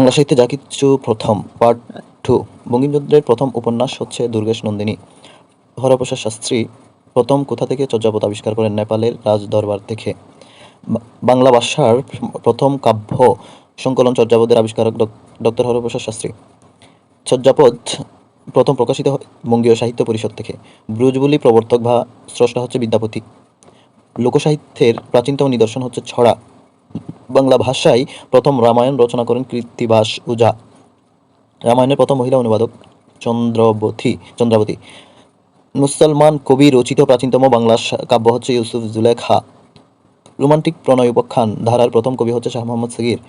বাংলা সাহিত্যে যা কিছু প্রথম পার্ট টু বঙ্কিমচন্দ্রের প্রথম উপন্যাস হচ্ছে দুর্গেশ নন্দিনী। হরপ্রসাদ শাস্ত্রী প্রথম কোথা থেকে চর্যাপদ আবিষ্কার করেন? নেপালের রাজ দরবার থেকে বাংলা ভাষার প্রথম কাব্য সংকলন চর্যাপদের আবিষ্কারক ডক্টর হরপ্রসাদ শাস্ত্রী। চর্যাপদ প্রথম প্রকাশিত হয় বঙ্গীয় সাহিত্য পরিষদ থেকে। ব্রুজবুলি প্রবর্তক বা স্রষ্টা হচ্ছে বিদ্যাপতি। লোকসাহিত্যের প্রাচীনতম নিদর্শন হচ্ছে ছড়া। বাংলা ভাষায় প্রথম রামায়ণ রচনা করেন কৃত্তিবাস উজা। রামায়ণের প্রথম মহিলা অনুবাদক চন্দ্রবতী, চন্দ্রাবতী। মুসলমান কবি রচিত প্রাচীনতম বাংলা কাব্য হচ্ছে ইউসুফ জুলেখা। রোমান্টিক প্রণয় উপাখ্যান ধারার প্রথম কবি হচ্ছে শাহ মোহাম্মদ সগির।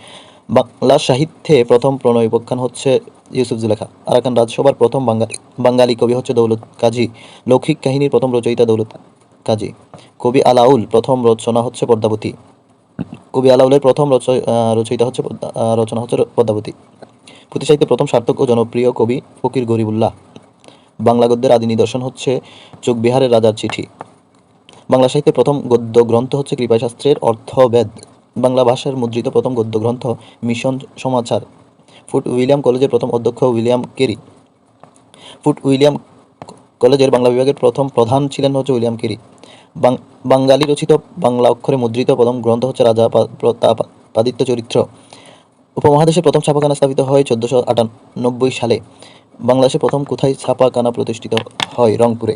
বাংলা সাহিত্যে প্রথম প্রণয় উপাখ্যান হচ্ছে ইউসুফ জুলেখা। আরাকান রাজসভার প্রথম বাঙালি বাঙালি কবি হচ্ছে দৌলত কাজী। লৌকিক কাহিনীর প্রথম রচয়িতা দৌলত কাজী। কবি আলাউল প্রথম রচনা হচ্ছে পদ্মাবতী। কবি আলাউলের প্রথম রচয়িতা হচ্ছে রচনা হচ্ছে পদ্মাবতী। পুঁথি সাহিত্যে প্রথম সার্থক ও জনপ্রিয় কবি ফকির গরিবুল্লাহ। বাংলা গদ্যের আদি নিদর্শন হচ্ছে চোখবিহারের রাজার চিঠি। বাংলা সাহিত্যের প্রথম গদ্য গ্রন্থ হচ্ছে কৃপাশাস্ত্রের অর্থবেদ। বাংলা ভাষার মুদ্রিত প্রথম গদ্য গ্রন্থ মিশন সমাচার। ফুট উইলিয়াম কলেজের প্রথম অধ্যক্ষ উইলিয়াম কেরি। ফুট উইলিয়াম কলেজের বাংলা বিভাগের প্রথম প্রধান ছিলেন হচ্ছে উইলিয়াম কেরি। বাঙালি রচিত বাংলা অক্ষরে মুদ্রিত প্রথম গ্রন্থ হচ্ছে রাজা প্রতাপাদিত্য চরিত্র। উপমহাদেশে প্রথম ছাপাখানা স্থাপিত হয় চোদ্দশো আটানব্বই সালে। বাংলাদেশে প্রথম কোথায় ছাপাখানা প্রতিষ্ঠিত হয়? রংপুরে।